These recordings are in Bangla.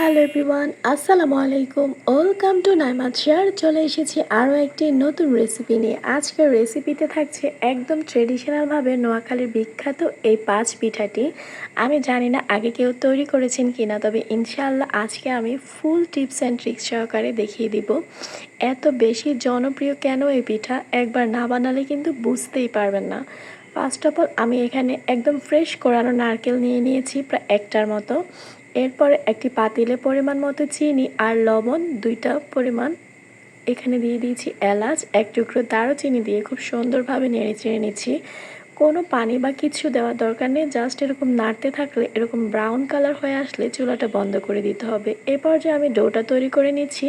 হ্যালো এভরিওয়ান, আসসালামু আলাইকুম। ওয়েলকাম টু নাইমাদ শেয়ার। চলে এসেছি আরও একটি নতুন রেসিপি নিয়ে। আজকের রেসিপিতে থাকছে একদম ট্রেডিশনালভাবে নোয়াখালীর বিখ্যাত এই পাঁচ পিঠাটি। আমি জানি না আগে কেউ তৈরি করেছেন কিনা, তবে ইনশাআল্লাহ আজকে আমি ফুল টিপস অ্যান্ড ট্রিক্স সহকারে দেখিয়ে দিব। এত বেশি জনপ্রিয় কেন এই পিঠা? একবার না বানালে কিন্তু বুঝতেই পারবেন না। ফার্স্ট অফ অল আমি এখানে একদম ফ্রেশ কোরানো নারকেল নিয়ে নিয়েছি, প্রায় একটার মতো। এরপরে একটি পাতিলে পরিমাণ মতো চিনি আর লবণ, দুইটা পরিমাণ এখানে দিয়ে দিয়েছি এলাচ। এক টুকরো দারুচিনি দিয়ে খুব সুন্দরভাবে নেড়ে চেড়ে নিচ্ছি। কোনো পানি বা কিছু দেওয়ার দরকার নেই, জাস্ট এরকম নাড়তে থাকলে এরকম ব্রাউন কালার হয়ে আসলে চুলাটা বন্ধ করে দিতে হবে। এরপর যে আমি ডোটা তৈরি করে নিচ্ছি।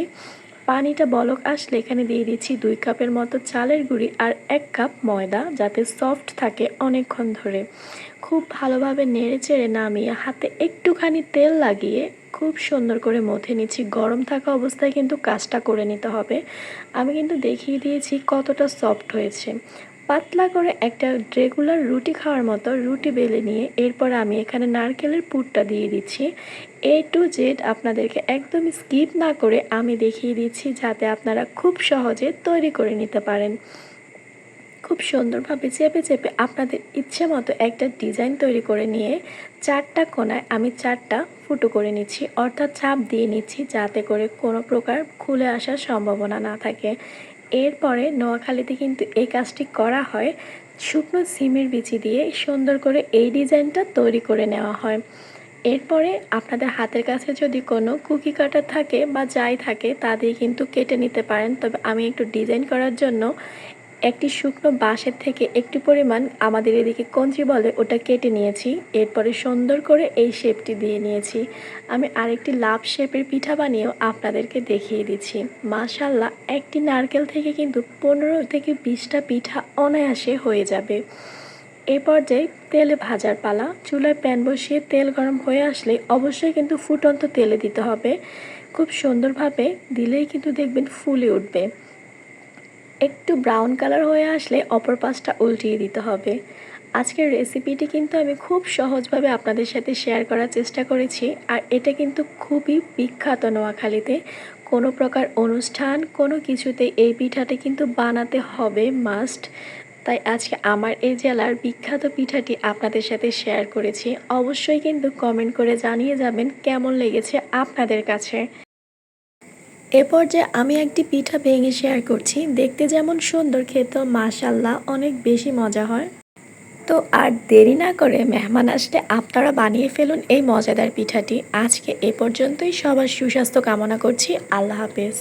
পানিটা বলক আসলে এখানে দিয়ে দিচ্ছি দুই কাপের মতো চালের গুঁড়ি আর এক কাপ ময়দা যাতে সফট থাকে অনেকক্ষণ ধরে। খুব ভালোভাবে নেড়ে চেড়ে নামিয়ে হাতে একটুখানি তেল লাগিয়ে খুব সুন্দর করে মথে নিচ্ছি। গরম থাকা অবস্থায় কিন্তু কাজটা করে নিতে হবে। আমি কিন্তু দেখিয়ে দিয়েছি কতটা সফট হয়েছে। পাতলা করে একটা রেগুলার রুটি খাওয়ার মতো রুটি বেলে নিয়ে এরপর আমি এখানে নারকেলের পুরটা দিয়ে দিচ্ছি। এ টু জেড আপনাদেরকে একদম স্কিপ না করে আমি দেখিয়ে দিচ্ছি যাতে আপনারা খুব সহজে তৈরি করে নিতে পারেন। খুব সুন্দরভাবে চেপে চেপে আপনাদের ইচ্ছে মতো একটা ডিজাইন তৈরি করে নিয়ে চারটা কোনায় আমি চারটা ফুটো করে নিচ্ছি, অর্থাৎ চাপ দিয়ে নিচ্ছি যাতে করে কোনো প্রকার খুলে আসার সম্ভাবনা না থাকে। এরপরে নোয়াখালীতে কিন্তু এই কাজটি করা হয়। শুকনো সিমের বিচি দিয়ে সুন্দর করে এই ডিজাইনটা তৈরি করে নেওয়া হয়। এরপরে আপনাদের হাতের কাছে যদি কোনো কুকি কাটার থাকে বা যাই থাকে, তা দিয়ে কিন্তু কেটে নিতে পারেন। তবে আমি একটু ডিজাইন করার জন্য একটি শুকনো বাঁশের থেকে একটু পরিমাণ আমাদের এদিকে কঞ্চি বলে ওটা কেটে নিয়েছি। এরপরে সুন্দর করে এই শেপটি দিয়ে নিয়েছি। আমি আরেকটি লাভ শেপের পিঠা বানিয়েও আপনাদেরকে দেখিয়ে দিচ্ছি। মাশাল্লাহ একটি নারকেল থেকে কিন্তু পনেরো থেকে বিশটা পিঠা অনায়াসে হয়ে যাবে। এই পর্যায়ে তেলে ভাজার পালা। চুলায় প্যান বসিয়ে তেল গরম হয়ে আসলে অবশ্যই কিন্তু ফুটন্ত তেলে দিতে হবে। খুব সুন্দরভাবে দিলেই কিন্তু দেখবেন ফুলে উঠবে। একটু ব্রাউন কালার হয়ে আসলে অপর পাশটা উল্টিয়ে দিতে হবে। আজকের রেসিপিটি কিন্তু আমি খুব সহজভাবে আপনাদের সাথে শেয়ার করার চেষ্টা করেছি আর এটা কিন্তু খুবই বিখ্যাত নোয়াখালীতে। কোনো প্রকার অনুষ্ঠান, কোনো কিছুতে এই পিঠাটি কিন্তু বানাতে হবে মাস্ট তাই আজকে আমার এই জেলার বিখ্যাত পিঠাটি আপনাদের সাথে শেয়ার করেছি। অবশ্যই কিন্তু কমেন্ট করে জানিয়ে যাবেন কেমন লেগেছে আপনাদের কাছে। এ পর্যায়ে আমি একটি পিঠা ভেঙে শেয়ার করছি। দেখতে যেমন সুন্দর খেত মাশাল্লাহ অনেক বেশি মজা হয়। তো আর দেরি না করে মেহমান আসলে আপনারা বানিয়ে ফেলুন এই মজাদার পিঠাটি। আজকে এ পর্যন্তই। সবার সুস্বাস্থ্য কামনা করছি। আল্লাহ হাফেজ।